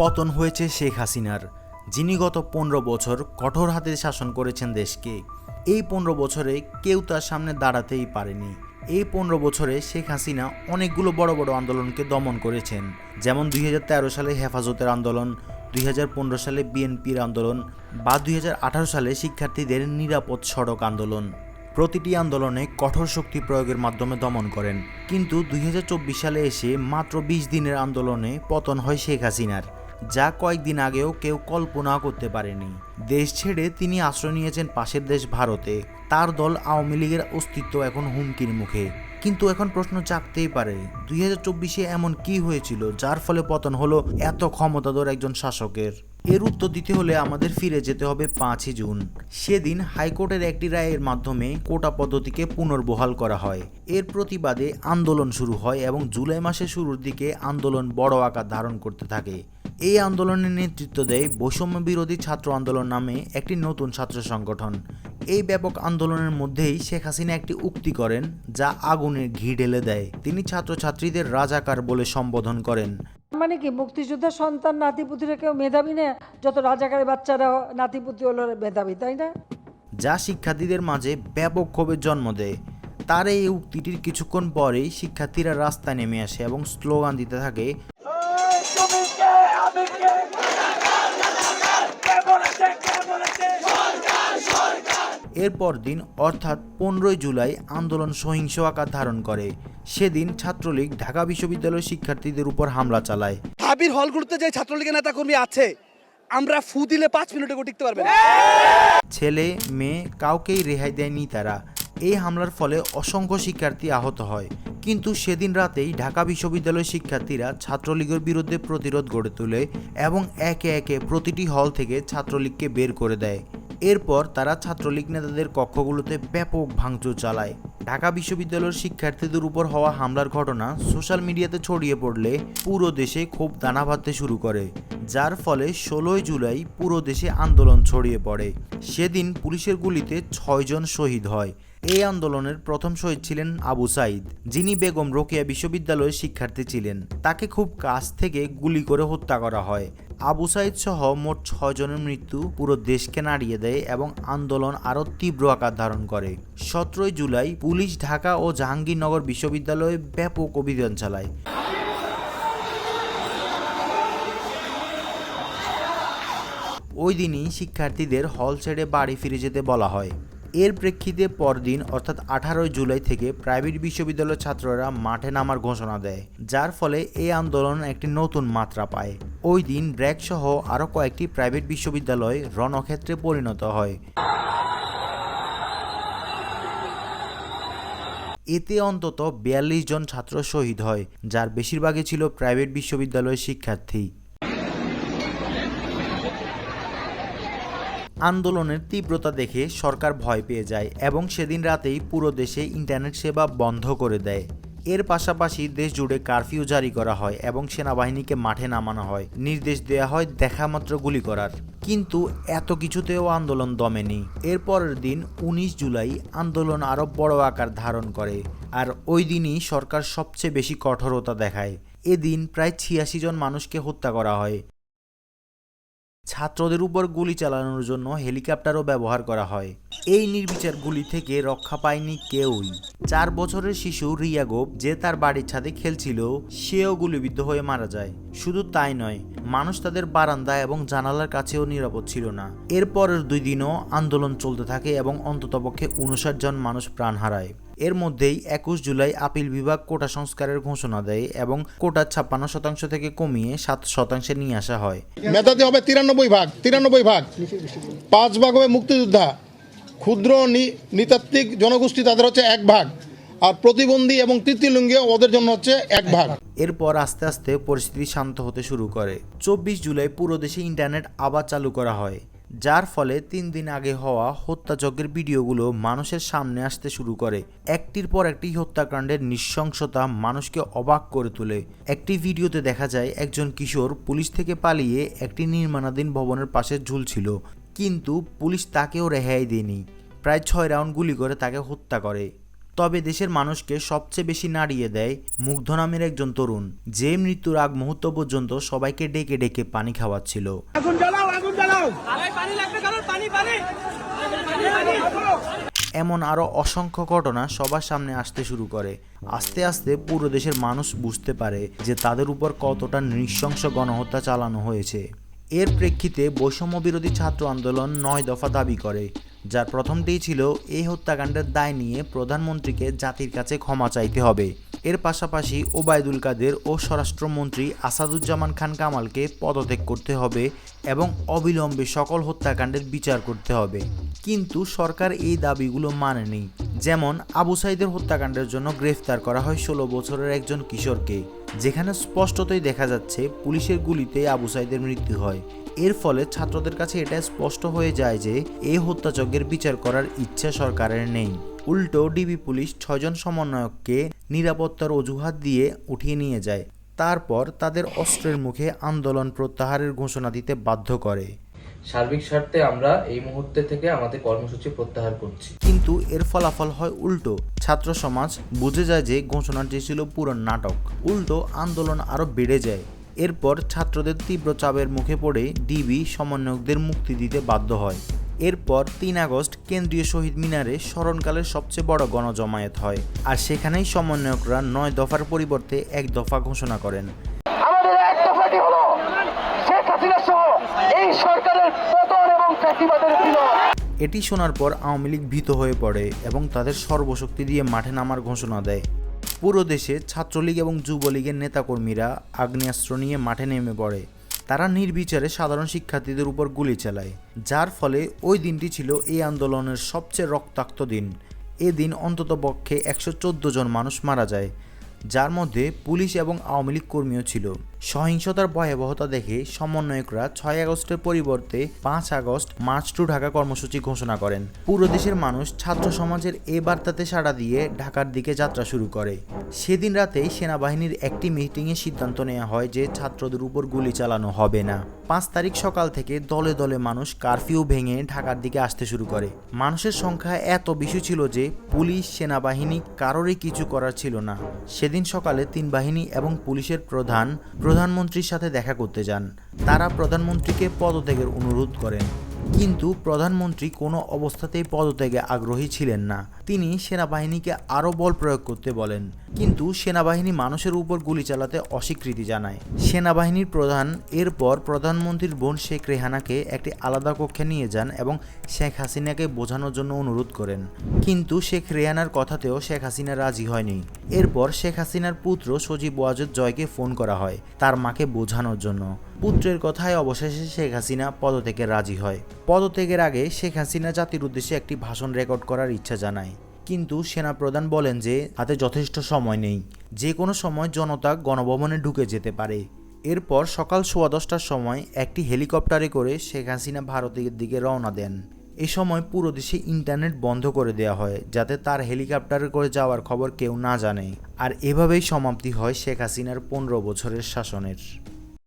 পতন হয়েছে শেখ হাসিনার, যিনি গত পনেরো বছর কঠোর হাতে শাসন করেছেন দেশকে। এই পনেরো বছরে কেউ তার সামনে দাঁড়াতেই পারেনি। এই পনেরো বছরে শেখ হাসিনা অনেকগুলো বড় বড় আন্দোলনকে দমন করেছেন। যেমন দুই হাজার তেরো সালে হেফাজতের আন্দোলন, দুই হাজার পনেরো সালে বিএনপির আন্দোলন বা দুই হাজার আঠারো সালে শিক্ষার্থীদের নিরাপদ সড়ক আন্দোলন। প্রতিটি আন্দোলনে কঠোর শক্তি প্রয়োগের মাধ্যমে দমন করেন। কিন্তু দুই হাজার চব্বিশ সালে এসে মাত্র বিশ দিনের আন্দোলনে পতন হয় শেখ হাসিনার। যা কয়েকদিন আগেও কেউ কল্পনা করতে পারেনি। দেশ ছেড়ে তিনি আশ্রয় নিয়েছেন পাশের দেশ ভারতে। তার দল আওয়ামী লীগের অস্তিত্ব এখন হুমকির মুখে। কিন্তু এখন প্রশ্ন জাগতেই পারে, দুই হাজার চব্বিশে এমন কি হয়েছিল যার ফলে পতন হলো এত ক্ষমতাধর একজন শাসকের? এর উত্তর দিতে হলে আমাদের ফিরে যেতে হবে পাঁচই জুন। সেদিন হাইকোর্টের একটি রায়ের মাধ্যমে কোটা পদ্ধতিকে পুনর্বহাল করা হয়। এর প্রতিবাদে আন্দোলন শুরু হয় এবং জুলাই মাসের শুরুর দিকে আন্দোলন বড় আকার ধারণ করতে থাকে। এই আন্দোলনের নেতৃত্ব দেয় বৈষম্য বিরোধী ছাত্র আন্দোলন নামে একটি নতুন ছাত্র সংগঠন। এই ব্যাপক আন্দোলনের মধ্যেই শেখ হাসিনা একটি উক্তি করেন যা আগুনের ঘি ঢেলে দেয়। তিনি ছাত্রছাত্রীদের রাজাকার বলে সম্বোধন করেন। মানে কি মুক্তিযোদ্ধার সন্তান নাতিপুতিরা কেউ মেধাবী না? যত রাজাকারের বাচ্চারা নাতিপুতি হলো মেধাবী তাই না? যা শিক্ষার্থীদের মাঝে ব্যাপক ক্ষোভের জন্ম দেয়। তার এই উক্তিটির কিছুক্ষণ পরেই শিক্ষার্থীরা রাস্তায় নেমে আসে এবং স্লোগান দিতে থাকে এরপর দিন অর্থাৎ পনেরোই জুলাই আন্দোলন সহিংস আকার ধারণ করে। সেদিন ছাত্রলীগ ঢাকা বিশ্ববিদ্যালয়ের শিক্ষার্থীদের উপর হামলা চালায়। হাবির হলগুলোতে যে ছাত্রলীগের নেতাকর্মী আছে আমরা ফু দিলে পাঁচ মিনিটে টিকতে পারবে না। ছেলে মেয়ে কাউকেই রেহাই দেয়নি তারা। এই হামলার ফলে অসংখ্য শিক্ষার্থী আহত হয়। কিন্তু সেদিন রাতেই ঢাকা বিশ্ববিদ্যালয়ের শিক্ষার্থীরা ছাত্রলীগের বিরুদ্ধে প্রতিরোধ গড়ে তোলে এবং একে একে প্রতিটি হল থেকে ছাত্রলীগকে বের করে দেয়। এরপর তারা ছাত্রলীগ নেতাদের কক্ষগুলোতে ব্যাপক ভাঙচুর চালায়। ঢাকা বিশ্ববিদ্যালয়ের শিক্ষার্থীদের উপর হওয়া হামলার ঘটনা সোশ্যাল মিডিয়াতে ছড়িয়ে পড়লে পুরো দেশে ক্ষোভ দানা বাঁধতে শুরু করে, যার ফলে ষোলোই জুলাই পুরো দেশে আন্দোলন ছড়িয়ে পড়ে। সেদিন পুলিশের গুলিতে ছয়জন শহীদ হয়। এই আন্দোলনের প্রথম শহীদ ছিলেন আবু সাইদ, যিনি বেগম রোকেয়া বিশ্ববিদ্যালয়ের শিক্ষার্থী ছিলেন। তাকে খুব কাছ থেকে গুলি করে হত্যা করা হয়। আবু সাইদ সহ মোট ছয়জনের মৃত্যু পুরো দেশকে নাড়িয়ে দেয় এবং আন্দোলন আরও তীব্র আকার ধারণ করে। সতেরোই জুলাই পুলিশ ঢাকা ও জাহাঙ্গীরনগর বিশ্ববিদ্যালয়ে ব্যাপক অভিযান চালায়। ওই দিনই শিক্ষার্থীদের হল ছেড়ে বাড়ি ফিরে যেতে বলা হয়। এর প্রেক্ষিতে পরদিন, অর্থাৎ আঠারোই জুলাই থেকে প্রাইভেট বিশ্ববিদ্যালয়ের ছাত্ররা মাঠে নামার ঘোষণা দেয়, যার ফলে এই আন্দোলন একটি নতুন মাত্রা পায়। ওই দিন ব্র্যাক সহ আরও কয়েকটি প্রাইভেট বিশ্ববিদ্যালয় রণক্ষেত্রে পরিণত হয়। এতে অন্তত বিয়াল্লিশ জন ছাত্র শহীদ হয়, যার বেশিরভাগই ছিল প্রাইভেট বিশ্ববিদ্যালয়ের শিক্ষার্থী। আন্দোলনের তীব্রতা দেখে সরকার ভয় পেয়ে যায় এবং সেদিন রাতেই পুরো দেশে ইন্টারনেট সেবা বন্ধ করে দেয়। এর পাশাপাশি দেশ জুড়ে কারফিউ জারি করা হয় এবং সেনাবাহিনীকে মাঠে নামানো হয়। নির্দেশ দেওয়া হয় দেখামাত্র গুলি করার। কিন্তু এত কিছুতেও আন্দোলন দমেনি। এর পরের দিন উনিশ জুলাই আন্দোলন আরও বড় আকার ধারণ করে আর ওই দিনই সরকার সবচেয়ে বেশি কঠোরতা দেখায়। এদিন প্রায় ছিয়াশি জন মানুষকে হত্যা করা হয়। ছাত্রদের উপর গুলি চালানোর জন্য হেলিকপ্টারও ব্যবহার করা হয়। এই নির্বিচার গুলি থেকে রক্ষা পায়নি কেউই। চার বছরের শিশু রিয়াগোপ যে তার বাড়ির ছাদে খেলছিল, সেও গুলিবিদ্ধ হয়ে মারা যায়। শুধু তাই নয়, মানুষ তাদের বারান্দা এবং জানালার কাছেও নিরাপদ ছিল না। এরপরের দুই দিনও আন্দোলন চলতে থাকে এবং অন্ততপক্ষে উনষাট জন মানুষ প্রাণ হারায়। এর মধ্যেই একুশ জুলাই আপিল বিভাগ কোটা সংস্কারের ঘোষণা দেয় এবং কোটা ছাপ্পান্ন শতাংশ থেকে কমিয়ে সাত শতাংশে নিয়ে আসা হয়। মেধাতে হবে তিরানব্বই ভাগ তিরানব্বই ভাগ। পাঁচ ভাগ হবে মুক্তিযোদ্ধা। ক্ষুদ্র নৃতাত্ত্বিক জনগোষ্ঠী তাদের হচ্ছে এক ভাগ, আর প্রতিবন্ধী এবং তৃতীয়লিঙ্গী ওদের জন্য হচ্ছে এক ভাগ। এরপর আস্তে আস্তে পরিস্থিতি শান্ত হতে শুরু করে। চব্বিশ জুলাই পুরো দেশে ইন্টারনেট আবার চালু করা হয়, যার ফলে তিন দিন আগে হওয়া হত্যাযজ্ঞের ভিডিওগুলো মানুষের সামনে আসতে শুরু করে। একটির পর একটি হত্যাকাণ্ডের নৃশংসতা মানুষকে অবাক করে তোলে। একটি ভিডিওতে দেখা যায়, একজন কিশোর পুলিশ থেকে পালিয়ে একটি নির্মাণাধীন ভবনের পাশে ঝুলছিল। কিন্তু পুলিশ তাকেও রেহাই দেয়নি। প্রায় ছয় রাউন্ড গুলি করে তাকে হত্যা করে। তবে দেশের মানুষকে সবচেয়ে বেশি নাড়িয়ে দেয় মুগ্ধ নামের একজন তরুণ যে মৃত্যুর আগ মুহূর্ত পর্যন্ত সবাইকে ডেকে ডেকে পানি খাওয়াচ্ছিল। আগুন জ্বালাও আগুন জ্বালাও! পানি লাগবে কারণ পানি পানি! এমন আরও অসংখ্য ঘটনা সবার সামনে আসতে শুরু করে। আস্তে আস্তে পুরো দেশের মানুষ বুঝতে পারে যে তাদের উপর কতটা নৃশংস গণহত্যা চালানো হয়েছে। এর প্রেক্ষিতে বৈষম্য বিরোধী ছাত্র আন্দোলন নয় দফা দাবি করে, যার প্রথমটি ছিল এই হত্যাকাণ্ডের দায় নিয়ে প্রধানমন্ত্রীকে জাতির কাছে ক্ষমা চাইতে হবে। এর পাশাপাশি ওবায়দুল কাদের ও স্বরাষ্ট্রমন্ত্রী আসাদুজ্জামান খান কামালকে পদত্যাগ করতে হবে এবং অবিলম্বে সকল হত্যাকাণ্ডের বিচার করতে হবে। কিন্তু সরকার এই দাবিগুলো মানেনি। যেমন, আবু সাইদের হত্যাকাণ্ডের জন্য গ্রেফতার করা হয় ষোলো বছরের একজন কিশোরকে, যেখানে স্পষ্টতই দেখা যাচ্ছে পুলিশের গুলিতে আবু সাইদের মৃত্যু হয়। এর ফলে ছাত্রদের কাছে এটা স্পষ্ট হয়ে যায় যে এই হত্যাযজ্ঞের বিচার করার ইচ্ছা সরকারের নেই। উল্টো, ডিবি পুলিশ ছয়জন সমন্বয়ককে নিরাপত্তার অজুহাত দিয়ে উঠিয়ে নিয়ে যায়। তারপর তাদের অস্ত্রের মুখে আন্দোলন প্রত্যাহারের ঘোষণা দিতে বাধ্য করে। সার্বিক স্বার্থে আমরা এই মুহূর্তে থেকে আমাদের কর্মসূচি প্রত্যাহার করছি। কিন্তু এর ফলাফল হয় উল্টো। ছাত্র সমাজ বুঝে যায় যে ঘোষণাটি ছিল পুরো নাটক। উল্টো আন্দোলন আরও বেড়ে যায়। এরপর ছাত্রদের তীব্র চাপের মুখে পড়ে ডিবি সমন্বয়কদের মুক্তি দিতে বাধ্য হয়। এরপর তিন আগস্ট কেন্দ্রীয় শহীদ মিনারে স্মরণকালের সবচেয়ে বড় গণজমায়েত হয়। আর সেখানেই সমন্বয়করা নয় দফার পরিবর্তে এক দফা ঘোষণা করেন আমাদের এক দফাটি হলো শেখ হাসিনা সহ এই সরকারের পতন চাকরিবাদের বিলোপ এটি শোনার পর আওয়ামী লীগ ভীত হয়ে পড়ে এবং তাদের সর্বশক্তি দিয়ে মাঠে নামার ঘোষণা দেয়। পুরো দেশে ছাত্রলীগ এবং যুবলীগের নেতাকর্মীরা আগ্নেয়াস্ত্র নিয়ে মাঠে নেমে পড়ে। তারা নির্বিচারে সাধারণ শিক্ষার্থীদের উপর গুলি চালায়, যার ফলে ওই দিনটি ছিল এই আন্দোলনের সবচেয়ে রক্তাক্ত দিন। এদিন অন্ততপক্ষে একশো চোদ্দ জন মানুষ মারা যায়, যার মধ্যে পুলিশ এবং আওয়ামী লীগ কর্মীও ছিল। সহিংসতার ভয়াবহতা দেখে সমন্বয়করা ছয় আগস্টের পরিবর্তে পাঁচ আগস্ট মার্চ টু ঢাকা কর্মসূচি ঘোষণা করেন। পুরো দেশের মানুষ ছাত্র সমাজের এ বার্তাতে সাড়া দিয়ে ঢাকার দিকে যাত্রা শুরু করে। সেদিন রাতেই সেনাবাহিনীর একটি মিটিংয়ে সিদ্ধান্ত নেওয়া হয় যে ছাত্রদের উপর গুলি চালানো হবে না। পাঁচ তারিখ সকাল থেকে দলে দলে মানুষ কারফিউ ভেঙে ঢাকার দিকে আসতে শুরু করে। মানুষের সংখ্যা এত বেশি ছিল যে পুলিশ, সেনাবাহিনী কারোরই কিছু করার ছিল না। সেদিন সকালে তিন বাহিনী এবং পুলিশের প্রধান প্রধানমন্ত্রীর সাথে দেখা করতে যান। তারা প্রধানমন্ত্রীকে পদত্যাগের অনুরোধ করেন। কিন্তু প্রধানমন্ত্রী কোনো অবস্থাতেই পদত্যাগে আগ্রহী ছিলেন না। তিনি সেনাবাহিনীকে আরও বল প্রয়োগ করতে বলেন, কিন্তু সেনাবাহিনী মানুষের উপর গুলি চালাতে অস্বীকৃতি জানায়। সেনাবাহিনীর প্রধান এরপর প্রধানমন্ত্রীর বোন শেখ রেহানাকে একটি আলাদা কক্ষে নিয়ে যান এবং শেখ হাসিনাকে বোঝানোর জন্য অনুরোধ করেন। কিন্তু শেখ রেহানার কথাতেও শেখ হাসিনা রাজি হয়নি। এরপর শেখ হাসিনার পুত্র সজীব ওয়াজেদ জয়কে ফোন করা হয়, তার মাকে বোঝানোর জন্য। পুত্রের কথায় অবশেষে শেখ হাসিনা পদত্যাগে রাজি হয়। পদত্যাগের আগে শেখ হাসিনা জাতির উদ্দেশ্যে একটি ভাষণ রেকর্ড করার ইচ্ছা জানায়। কিন্তু সেনাপ্রধান বলেন যে, হাতে যথেষ্ট সময় নেই। যে কোনো সময় জনতা গণভবনে ঢুকে যেতে পারে। এরপর সকাল সোয়া দশটার সময় একটি হেলিকপ্টারে করে শেখ হাসিনা ভারতের দিকে রওনা দেন। এ সময় পুরো দেশে ইন্টারনেট বন্ধ করে দেওয়া হয়, যাতে তার হেলিকপ্টারে করে যাওয়ার খবর কেউ না জানে। আর এভাবেই সমাপ্তি হয় শেখ হাসিনার পনেরো বছরের শাসনের।